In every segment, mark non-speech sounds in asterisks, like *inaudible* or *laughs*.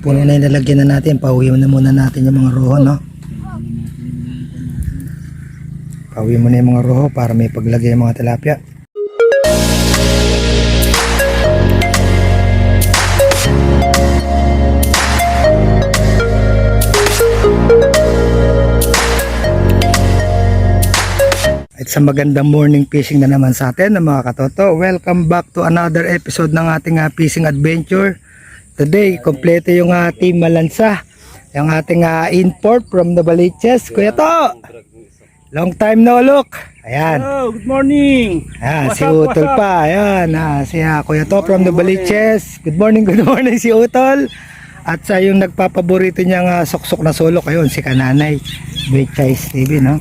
puno na yung na natin. Pauwi na muna natin yung mga roho, no? Pauwi mo na yung mga roho para may paglagay yung mga tilapia. At sa magandang morning fishing na naman sa atin mga katoto. Welcome back to another episode ng ating ah, fishing adventure. Today, kompleto yung uh, team Malansa. Yung ating ah, import from the Baliches. Kuya To! Long time no look. Ayan. Hello, good morning. Ayan, What's si up, Utol up? pa. Ayan, ah, si ah, Kuya To from the Baliches. Good morning, *laughs* good morning si Utol. At sa yung nagpapaborito niyang ah, suksok na sulok, ayun, si Kananay. Great Choice TV, no?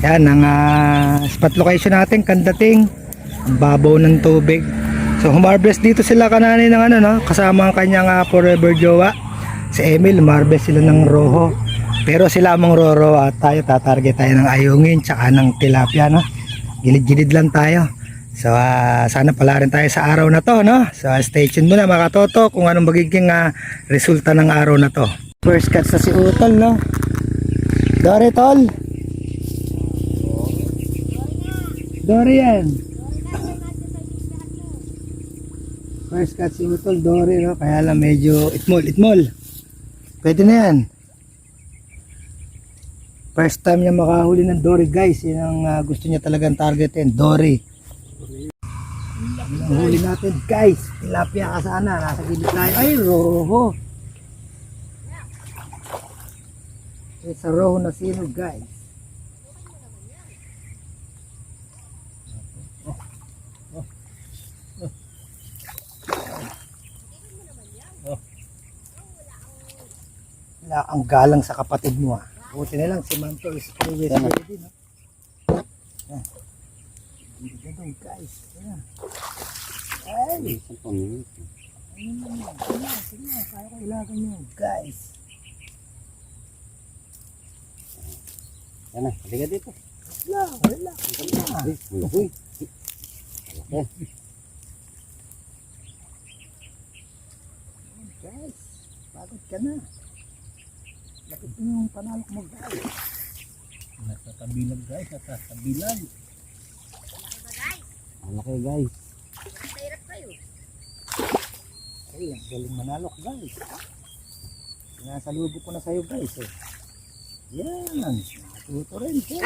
Yan, ang ah, spot location natin, Kandating. Ang babaw ng tubig. So, humarbest dito sila kananay ng ano, no? Kasama ang kanyang ah, forever jowa. Si Emil, humarbest sila ng roho. Pero sila amang roro at tayo tatarget tayo ng ayungin tsaka ng tilapia, no? Gilid-gilid lang tayo. So, ah, sana pala rin tayo sa araw na to, no? So, ah, stay tuned muna mga katoto kung anong magiging ah, resulta ng araw na to. First cut sa si Utol, no? Dore, tol. Dore yan. First cut si Utol, Dore, no? Kaya lang medyo itmol, itmol. Pwede na yan. First time niya makahuli ng Dory guys. Yan ang ah, gusto niya talagang targetin. Dory. Ang huli natin guys. Tilapia ka sana. Nasa gilid tayo. Ay, roho. It's a roho na sino guys. Wala ang galang sa kapatid mo ah. Buti na lang si Manto is always ready no? Yan. Doon guys. Yan. Ay! Ayun lang yan. Sige na, sige na. Kaya ko ilagan yun. Guys. Yan na, halika dito. Wala, wala. Wala. Uy, Guys, pagod ka na. Lapit mo yung panalok mo guys. nasa kabilang guys, nasa kabilang. Malaki guys. Ay, ang galing manalok guys. Sinasalubo ko na sa'yo guys eh. Yan. Natuto rin. Eh.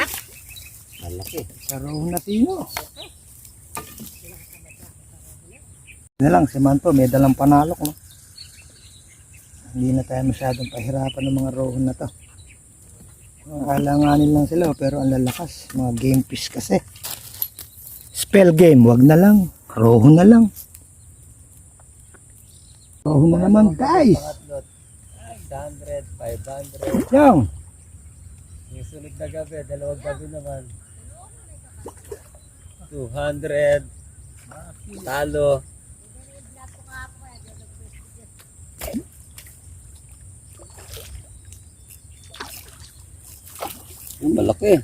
Malaki. Sa roho na sino. Na lang, si Manto, may dalang panalok, no? Hindi na tayo masyadong pahirapan ng mga roho na to. Alanganin lang sila, pero ang lalakas. Mga game fish kasi. Spell game, wag na lang. Roho na lang. Roho na naman, guys. 600, 500. Yung, Yung sulit na gabi, dalawang gabi naman. 200. Talo. Yung malaki.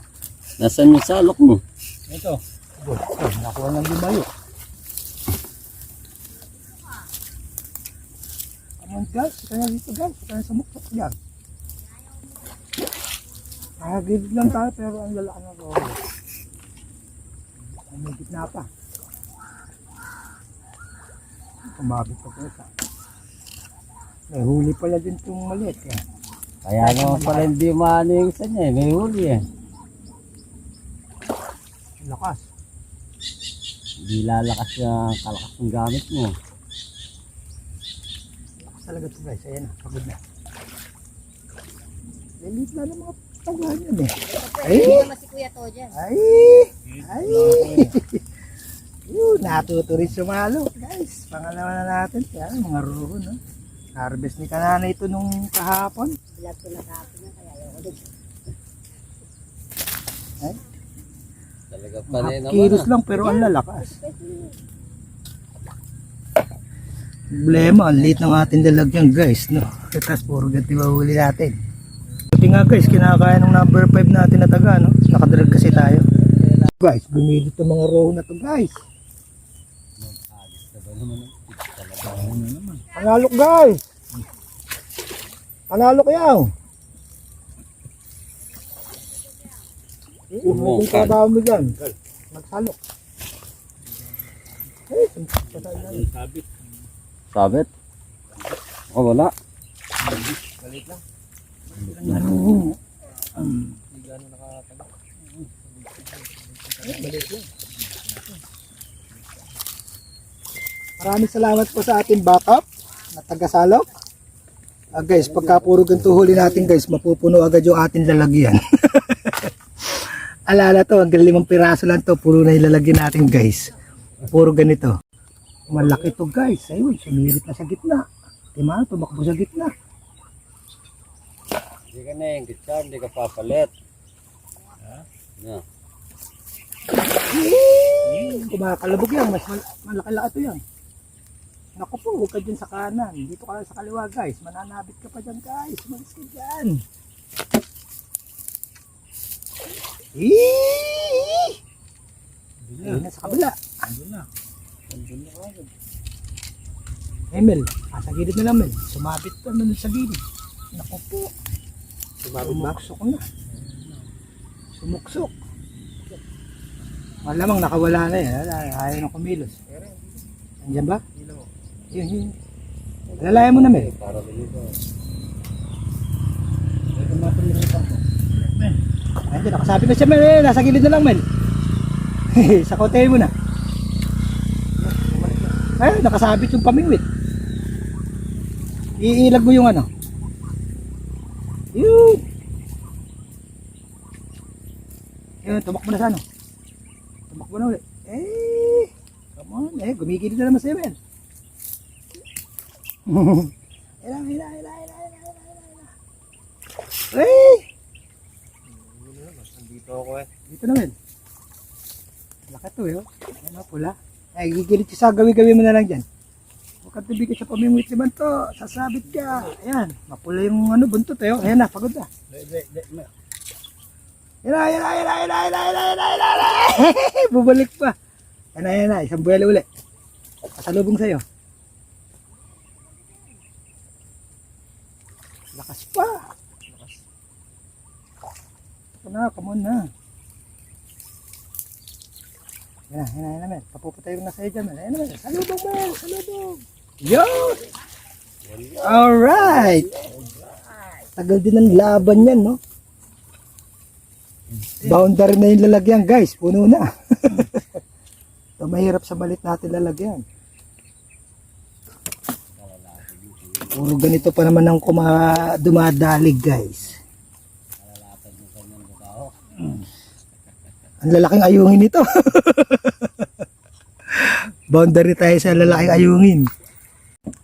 Nasaan yung salok mo? ito. Oh, nakuha ng limayo. On guys, kaya dito guys, kaya sumuktok yan. Nakagilid lang tayo pero ang lalaki ng roho. Ang gitna pa. Kumabit pa po isa. May huli pala din itong maliit eh. Kaya naman pala hindi maano yung isa niya eh. May huli eh. Lakas. Hindi lalakas yung kalakas ng gamit mo. Lakas talaga ito guys. Ayan na, pagod na. Lilit na ng mga taguhan yun eh. Ay! Ay! Ay! Yun, natutuloy sumalo. Guys, pangalawa na natin. Kaya mga ruho, no? Harvest ni Kanana ito nung kahapon. Vlog ko na kahapon na kaya ayaw ko din. Ay, Talaga half kilos lang pero ang lalakas. Problema, ang liit ng ating lalagyan guys, no? Tapos puro ganti mahuli natin. Buti nga guys, kinakain ng number 5 natin na taga, no? Nakadrag kasi tayo. Guys, bumili itong mga roho na to guys. Pangalok guys. Analo kayo. Umo ka. Trabaho mo dyan. Magsalok. Eh, sabit. Sabit? Ako wala. Galit lang. Hindi gano'n nakatagal. Galit lang. Maraming salamat po sa ating backup na taga-salok. Ah, guys, pagka puro ganito huli natin guys, mapupuno agad yung ating lalagyan. *laughs* Alala to, hanggang limang piraso lang to, puro na ilalagyan natin guys. Puro ganito. Malaki to guys. Ayun, sumirit na sa gitna. Tima, tumakbo sa gitna. Hindi ka na yung gitsa, hindi ka papalit. Ha? Hmm, kumakalabog yan. Mas mal- malaki-laki to yan. Naku po, huwag ka dyan sa kanan. Dito ka lang sa kaliwa guys. Mananabit ka pa dyan guys. Malis ka dyan. Eee! Ayun na sa kabila. Emel, ah, sa gilid na lang Mel. Sumabit ka na sa gilid. Naku po. Sumabit ba? Sumuksok na. Sumuksok. Malamang nakawala na yan. Ayaw na kumilos. Andiyan ba? Yun, yun. Lalayan mo na, Mel. Para dito. Andiyan, nakasabi na siya, Mel. Eh, nasa gilid na lang, Mel. *laughs* sa kote mo na. Ay, nakasabit yung pamingwit. Iilag mo yung ano. Yun. Yun, tumakbo na sa ano. Tumakbo na ulit. Eh, come on. Eh, gumigilid na naman sa'yo, Mel. Hila, hila, hila, hila, hila, hila, hila. Eh! Dito ako eh. Dito naman. Laki to eh. oh. Ayan o, pula. Ay, gigilit ka sa gawi-gawi mo na lang dyan. Huwag tubig sa pamimwit naman to. Sasabit ka. Ayan. Mapula yung ano, buntot eh. oh. Ayan na, pagod na. Na, yan na, yan na, yan na, yan na. Bubalik pa. Yan na, yan na. Isang buwelo uli. Pasalubong sa'yo. Lakas pa. Lakas. Ito na, come on na. Yan na, yan na, yan na, ko na sa'yo dyan. Yan na, Mel. Salubong, Mel. Salubong. Yun! Alright! Tagal din ng laban yan, no? Boundary na yung lalagyan, guys. Puno na. *laughs* Ito mahirap sa balit natin lalagyan. Puro ganito pa naman ang kuma dumadalig, guys. Ang lalaking ayungin nito. *laughs* Boundary tayo sa lalaking ayungin.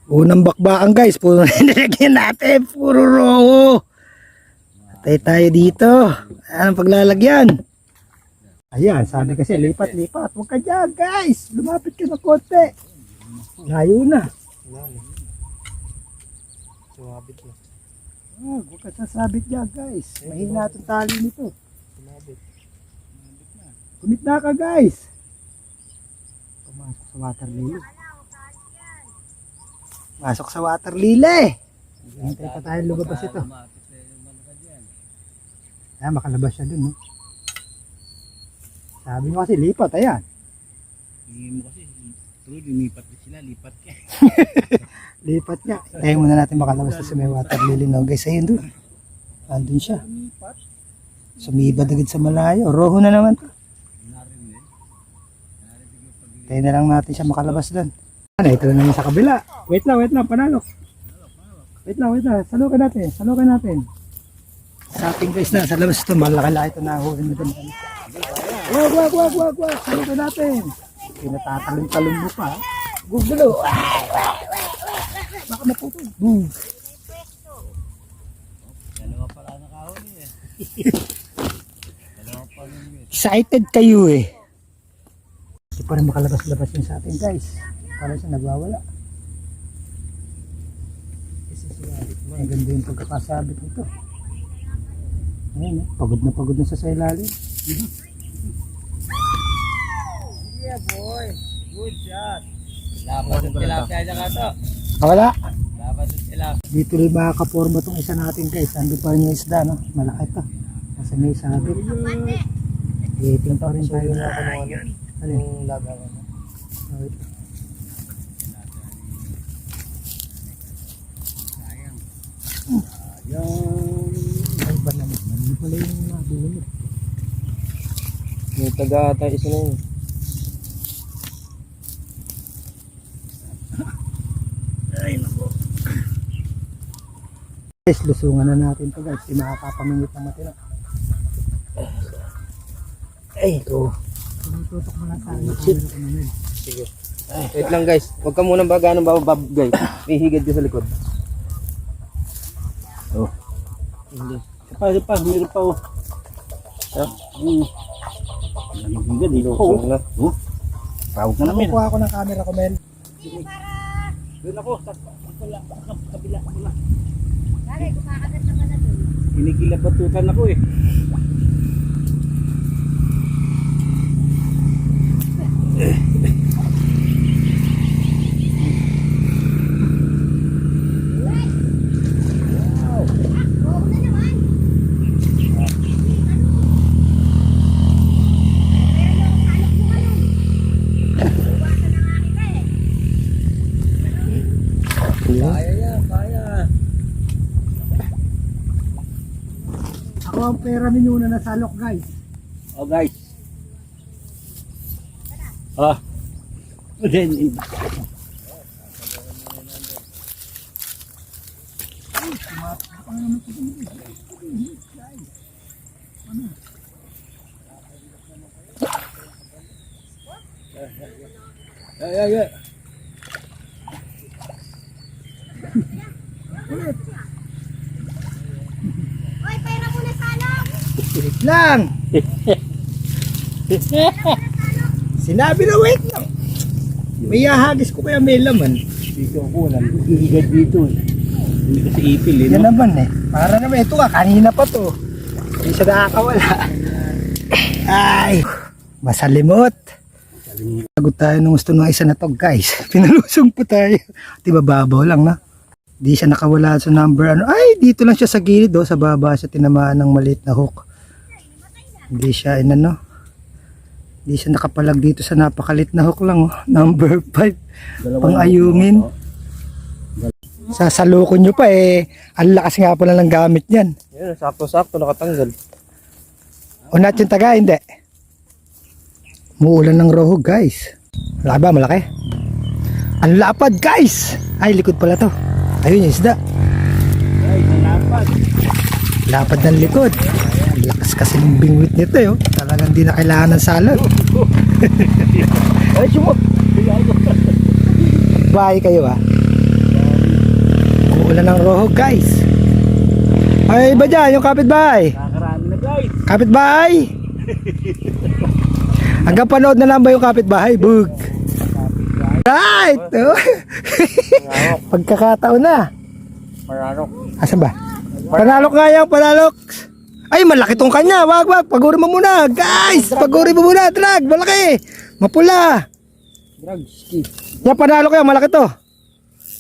Unang bakbaan guys, puro *laughs* nilagyan natin, puro roho. Patay tayo dito. Anong paglalagyan? Ayan, sabi kasi lipat, lipat. Huwag ka dyan guys. Lumapit ka na konti. Layo na. Sumabit na. Ah, huwag ka sasabit dyan guys. Mahina itong tali nito. Sumabit. Kumit na ka guys. Pumasok sa water lily. Masok sa water lily. Hintay pa tayo lumabas ito. Ayan, makalabas siya dun. No? Sabi mo kasi lipat, ayan. Hindi mo kasi. Tuloy, lumipat sila. Lipat ka. *laughs* Lipat nga. Tayo muna natin makalabas na sa may water lily. No? Guys, ayun dun. Andun siya. Sumibad agad sa malayo. Roho na naman to. Tayo na lang natin siya makalabas dun. Ano, ito na naman sa kabila. Wait lang, wait lang, panalo. Wait lang, wait lang. Salukan natin, salukan natin. Sa ating guys na, sa labas ito, malaki-laki ito na huli mo dun. Wag, wag, wag, wag, wag. Salukan natin. Pinatatalong-talong mo pa. Gugulo. Baka maputol. Boom. Dalawa pala nakahuli eh. Dalawa pa yung Excited kayo eh. Hindi pa rin makalabas-labas yun sa atin guys. Para siya nagwawala. Ang ganda yung pagkakasabit nito. Ayun, eh, pagod na pagod na sa sa ilalim. Yeah boy. Good shot. Dapat yung tilapia na ka to. Dapat Dito rin makakaporma tong isa natin guys. Nandun pa rin yung isda, no? Malaki to. Kasi may sabit. Waiting pa rin tayo na ng ano. Yung lagawan. Wait. Yung... Ay, ba naman? Hindi pala yung nabili. May taga tayo isa na yun. Guys, lusungan na natin to guys. Hindi makakapamingit ng matira. Ay, ito. Tutok mo lang sa ano. Sige. Wait lang guys. Huwag ka munang baga ng babab guys. May higad ka sa likod. Oh. Hindi. Pa, pa, meron pa oh. Ha? Hmm. Higad dito. Oh. Oh. Tawag na namin. Kukuha ako ng camera ko, Mel. Doon ako. Sa kabila. Sa kabila. kabila. Dali, kumakagat naman na doon. Kinikilabatutan ako eh. Oo *laughs* pera minuna na salok guys. Oh guys. Ah. Then in Yeah, yeah, yeah. Lang. *laughs* Sinabi na wait lang. May hahagis ko kaya may laman. Dito ako, nagigigad dito eh. Hindi kasi ipil eh. Yan No? naman eh. Para naman ito ka, kanina pa to. Hindi siya nakakawala. Ay, masalimot. Sagot tayo nung gusto ng isa na to guys. *laughs* Pinalusong po tayo. Di ba babaw lang na? Di siya nakawala sa number ano. Ay, dito lang siya sa gilid oh. Sa baba siya tinamaan ng maliit na hook. Hindi siya inano. Hindi siya nakapalag dito sa napakalit na hook lang oh. *laughs* Number 5. Pang-ayungin. Sasalukon nyo pa eh. Ang lakas nga pala ng gamit niyan. Yan, sakto-sakto nakatanggal. Unat yung taga, hindi. Muulan ng rohog, guys. Malaki ba? Malaki? Ang lapad, guys! Ay, likod pala to. Ayun yung isda. Ay, nalapat. Lapad ng likod. Ang lakas kasi ng bingwit nito, eh. oh. Talagang di na kailangan ng salad. Ay, sumot. Bahay kayo, ah. Uulan ng rohog, guys. Ay, ba dyan? Yung kapitbahay? Kakarami na guys. Kapitbahay! Hanggang panood na lang ba yung kapitbahay? Bug! Right! Oh. Pagkakataon na. Marano. Asan ba? Panalok nga yan, panalok! Ay, malaki tong kanya. Wag, wag. Paguri mo muna. Guys, paguri mo muna. Drag, malaki. Mapula. Drugs. Kid. Yan, panalok yan. Malaki to.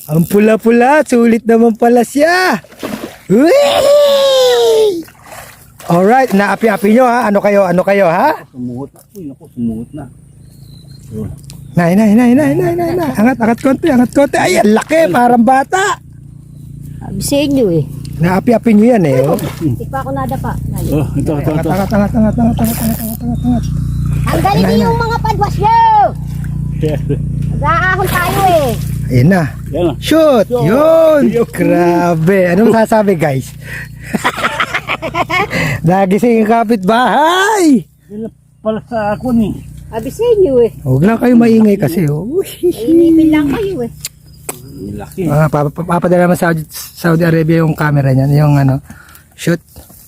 Ang pula-pula. Sulit naman pala siya. Whee! Alright, naapi-api nyo ha. Ano kayo, ano kayo ha? Sumuot na. Uy, naku, sumuot na. Nay, nay, nay, nay, nay, nay, nay. Angat, angat konti, angat konti. Ay, ang laki, parang bata. Sabi sa inyo eh. Naapi-api nyo yan eh. Oh. Hindi pa ako nadapa. Dali. Oh, ito, ito, ito. angat, angat, angat, angat, angat, angat, angat, angat, angat. Ang galing niyo yung mga padwas nyo! Nag-aahon tayo eh. Ayun na. Shoot! Yun! Grabe. Anong masasabi guys? *laughs* Nagising yung kapitbahay. Pala sa ako ni. Sabi sa inyo eh. Huwag lang kayo maingay kasi. Oh. Inipin lang kayo eh. Laki. Ah, pap- pap- papadala naman Saudi, Saudi Arabia yung camera niyan. Yung ano, shoot.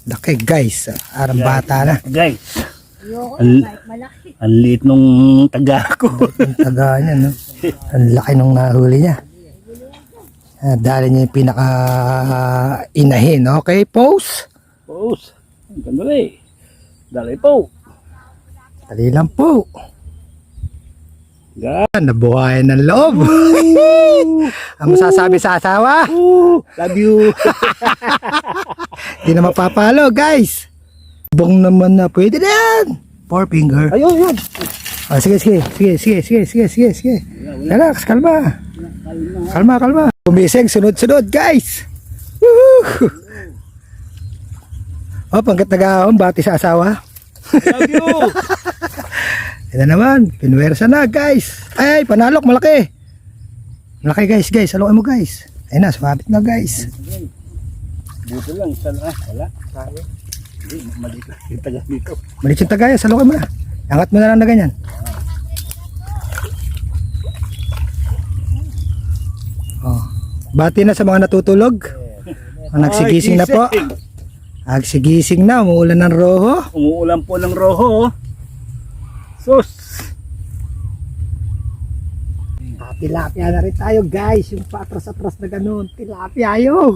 Laki guys. Arang bata na. Guys, malaki. ang liit nung taga ko. Taga niya, no? Ang laki nung nahuli niya. Ah, dali niya yung pinaka inahin. Okay, pose. Pause. Ang ganda eh. Dali po. Dali lang po. Ga. Nabuhayan ng loob. *laughs* Ang masasabi sa asawa? Love you. Hindi *laughs* na mapapalo, guys. Bong naman na. Pwede na yan. Four finger. Ayun, yun. Ah, sige, sige, sige, sige, sige, sige, sige, sige. Relax, kalma. Kalma, kalma. Bumising, sunod-sunod, guys. Woohoo! Oh, pangkat nag bati sa asawa. Love you. *laughs* Ito naman, pinwersa na, guys. Ay, panalok, malaki. Malaki, guys, guys. Halokin mo, guys. Ayun na, sumabit na, guys. Dito lang, isa na. Ah, wala. Kaya. Hindi, mali ka. Yung taga dito. Malit yung tagaya, halokin mo na. Angat mo na lang na ganyan. Oh. Bati na sa mga natutulog. Ang nagsigising na po. Nagsigising na, umuulan ng roho. Umuulan po ng roho. Sus. Ah, tilapia na rin tayo guys. Yung patras-atras na ganun. Tilapia yun. *laughs*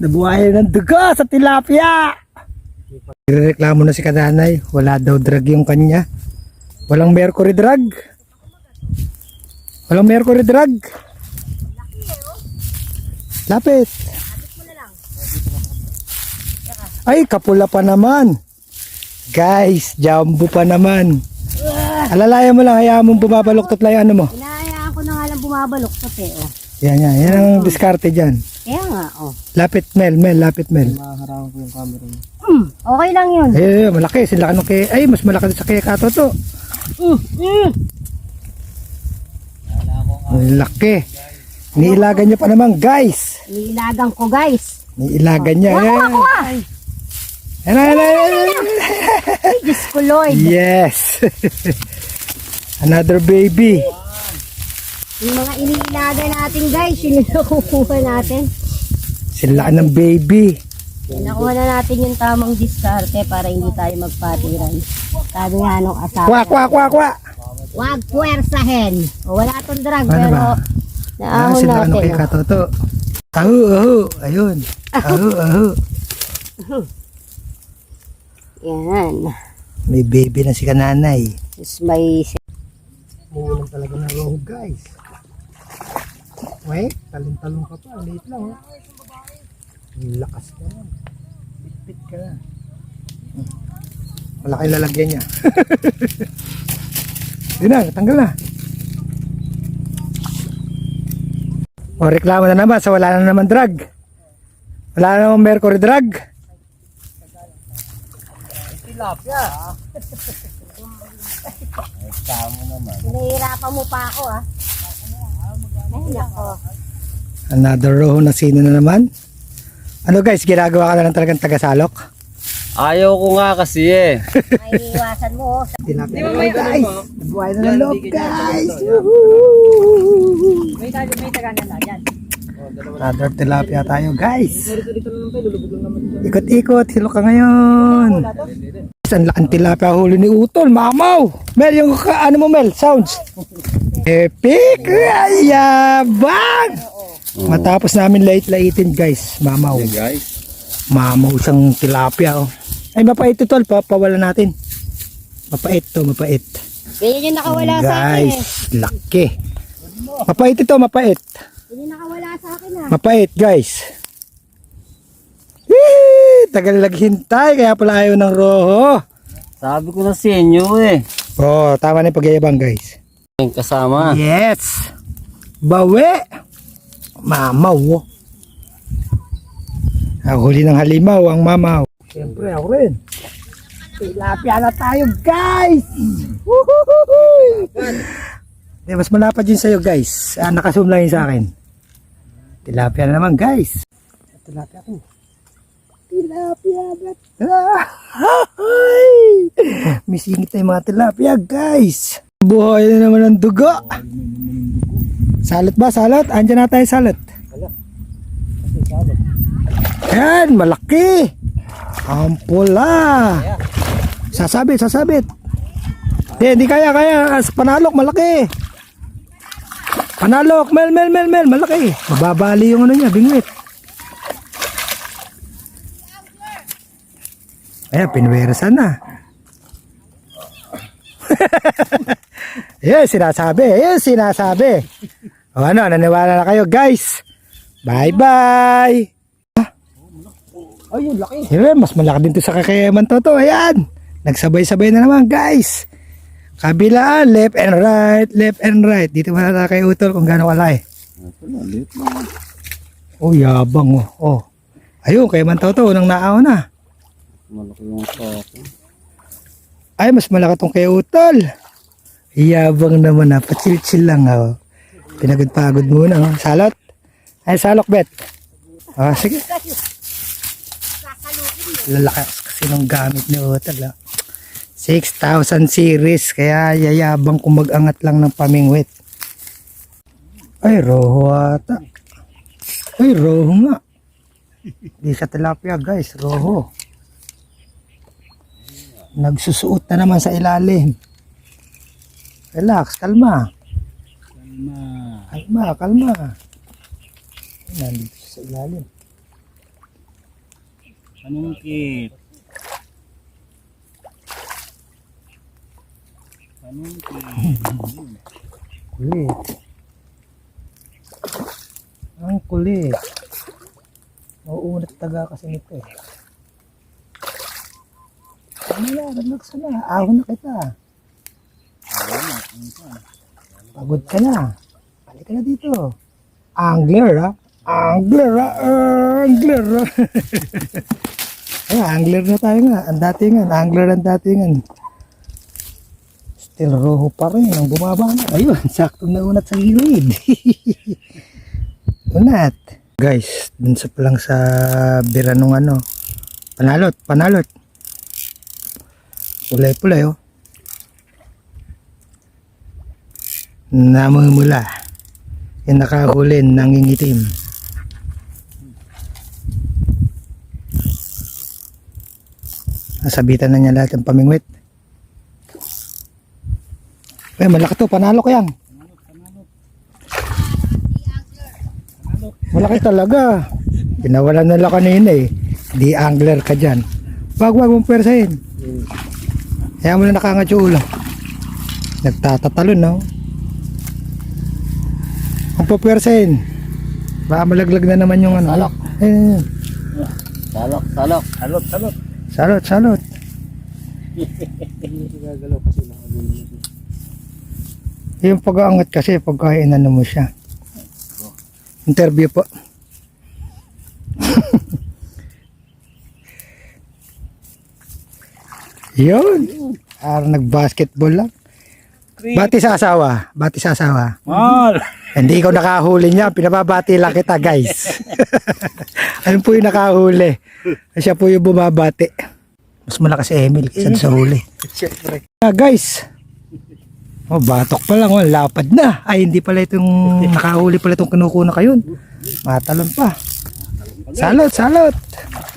Nabuhayan ng dugo sa tilapia. Reklamo na si Kadanay. Wala daw drug yung kanya. Walang mercury drug. Walang mercury drug. Lapit. Ay, kapula pa naman. Guys, jumbo pa naman. Alalayan mo lang, hayaan mong bumabaluktot lang yung ano mo. Inahayaan ko na nga lang bumabalok sa te, oh. Yan, yan. Yan ang diskarte dyan. Kaya nga, oh. Lapit Mel, Mel, lapit Mel. Hmm, okay lang yun. Ay, ay, ay, malaki. Sila ano kay, ay, mas malaki sa kay Kato to. Mm, mm. Laki. Niilagan niya pa naman, guys. Iniilagan ko, guys. Niilagan niya. Kuha, Yan. kuha. Yan, yan, yan, yan, yan. Ay, Diyos ko, Lord. Yes. Another baby. Yung mga iniilagan natin, guys, yun yung nakukuha natin. Sila ng baby. Nakuha na natin yung tamang diskarte para hindi tayo magpatiran. Sabi nga nung asawa. Kwa, kwa, kwa, kwa. Huwag puwersahin. O, wala tong drug, Ano pero ba? Ah, naahon sila ano natin. kay oh. Kato to. Ahu, ahu. Ayun. Ahu, ahu. Yan. May baby na si kananay. Tapos may Umuulan talaga ng roho guys. Wait, talong-talong ka pa. Late lang oh. Ang Lakas ka na. Pit-pit ka na. Hmm. Malaki lalagyan niya. *laughs* Yun na, tanggal na. O, reklamo na naman sa wala na naman drug. Wala na naman mercury drug. Pinahirapan mo pa ako ah. Ay, nako. Another roho na sino na naman. Ano guys, ginagawa ka na lang talagang tagasalok? Ayaw ko nga kasi eh. May iwasan mo. oh. Tilapia na naman guys. Buhay na ng loob guys. May tayo, may tagana na dyan. Another tilapia tayo guys. Ikot-ikot, hilo ka ngayon. Guys, Ang laking tilapia huli ni Utol, mamaw. Mel, yung ka- ano mo Mel, sounds. Epic! Ay, yabang! Matapos namin lait-laitin guys, mamaw. Guys. Mamaw siyang tilapia oh. Ay, mapait ito tol, papawala natin. Mapait to, mapait. Ganyan yung nakawala sa akin eh. Guys, laki. Mapait ito, mapait. Yan yung nakawala sa akin. Mapait, guys. Whee! Tagal naghintay, kaya pala ayaw ng roho. Sabi ko na sa inyo eh. Oh, tama na yung pagyayabang, guys. Yung kasama. Yes! Bawi! Mamaw. Ang huli ng halimaw, ang mamaw. Siyempre, ako rin. Tilapia na tayo, guys! Woohoo! Mas malapad yun sa'yo, guys. Ah, lang yun sa akin. Tilapia na naman, guys. Tilapia ko. Tilapia na Ay! May singit na yung mga tilapia, guys. Buhay na naman ng dugo. Salot ba? Salot? Andiyan na tayo salot. Yan, malaki. Ang pula. Sasabit, sasabit. Hindi, hindi kaya, kaya. Panalok, malaki. Panalok, mel, mel, mel, mel, malaki. Mababali yung ano niya, bingwit. Ayan, pinwersa na. *laughs* Yes, sinasabi. Yes, sinasabi. O ano, naniwala na kayo guys. Bye-bye. Ay, yung laki. Siyempre, mas malaki din to sa kakayaman to to. Ayan. Nagsabay-sabay na naman guys. Kabilaan, left and right, left and right. Dito mo na kay Utol kung gaano kalaki. Oh, yabang oh. oh. Ayun, kay Mantaw to, unang naaw na. Malaki yung sako. Ay, mas malaki tong kay Utol. Yabang naman na, pachil-chill lang oh. Pinagod-pagod muna oh. Salot? Ay, salok bet. Ah, sige. Lalaki kasi nung gamit ni Utol oh. 6,000 series, kaya yayabang kung mag-angat lang ng pamingwit. Ay, roho ata. Ay, roho nga. Di sa tilapia guys, roho. Nagsusuot na naman sa ilalim. Relax, kalma. Kalma. Kalma, kalma. Nandito sa ilalim. Panungkit. Panungkit. Kulit. Ang kulit. Mauunat taga kasi nito eh. Ano na, relax na. Ahon na kita. Pagod ka na. Balik ka na dito. Angler ha. Angler ha. Angler ha. *laughs* Ay, angler na tayo nga. Ang datingan. Angler ang datingan. Still roho pa rin. Ang bumaba na. Ayun, *laughs* saktong naunat sa gilid. *laughs* unat. Guys, dun sa palang sa biranong ano. Panalot, panalot. Pulay-pulay oh. Namumula. Yung nakahulin, nangingitim. Nasabitan na niya lahat ng pamingwit. Eh, malaki to. Panalo ko yan. Malaki talaga. Pinawalan nila kanina eh. Di angler ka dyan. Wag, wag mong pwersahin. Kaya mo na nakangat yung ulo. Nagtatatalon, no? Kung pupwersahin. Baka malaglag na naman yung ano. Salok. Eh, Salok, salok. Salok, salok. salot, salot. *laughs* Hindi gagalaw kasi nakagulo. Yung pag-aangat kasi pagka inano mo siya. Interview po. *laughs* Yun. Ah, nag-basketball lang. Bati sa asawa. Bati sa asawa. Mal! Hindi ikaw nakahuli niya. Pinababati lang kita, guys. *laughs* ano po yung nakahuli? Siya po yung bumabati. Mas malakas si Emil kaysa sa huli. Siyempre. Ah, guys. Oh, batok pa lang. Oh, lapad na. Ay, hindi pala itong *laughs* nakahuli pala itong kinukuna kayon. Matalon pa. Salot, salot.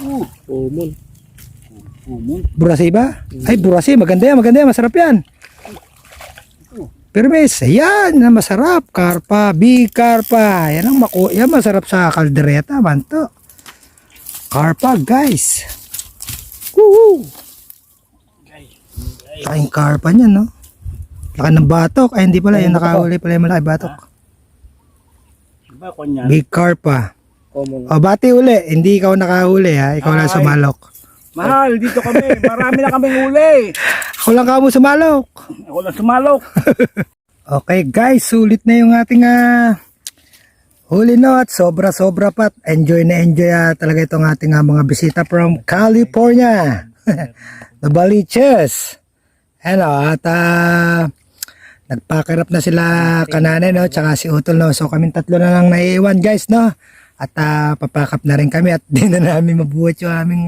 Uh, umon. Umon. Burasi ba? Ay, burasi. Maganda yan, maganda yan. Masarap yan. Permis. Yan, na masarap. Karpa, big karpa. Yan ang maku yan masarap sa kaldereta, manto. Karpa, guys. Woohoo! Kain karpa niyan, no? Laki ng batok. Ay, hindi pala. Yung nakahuli pala yung malaki batok. Diba kanyan? Big karpa. Common. O, bati uli. Hindi ikaw nakahuli, ha? Ikaw lang Ay. sumalok. Mahal, dito kami. Marami na kaming huli. Ako lang kamo sumalok. Ako lang sumalok. *laughs* Okay guys, sulit na yung ating ah, huli no at sobra-sobra pat. Enjoy na enjoy ah, talaga itong ating ah, mga bisita from California. *laughs* The Baliches. Ano, at ah, nagpakirap na sila kanane no, tsaka si Utol no. So kaming tatlo na lang naiiwan guys no. At ah, papakap na rin kami at *laughs* di na namin mabuhat yung aming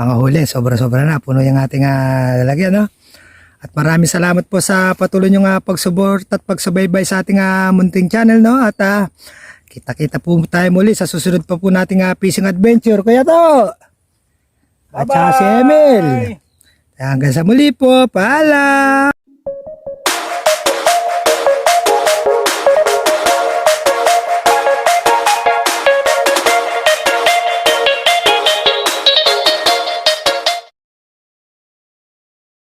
mga huli. Sobra-sobra na. Puno yung ating ah, lalagyan no. At maraming salamat po sa patuloy nyo nga pagsubort at pagsubaybay sa ating ah, munting channel no. At ah, kita-kita po tayo muli sa susunod pa po nating ah, fishing adventure. Kaya to! At saka si Emil. Hanggang sa muli po. Paalam!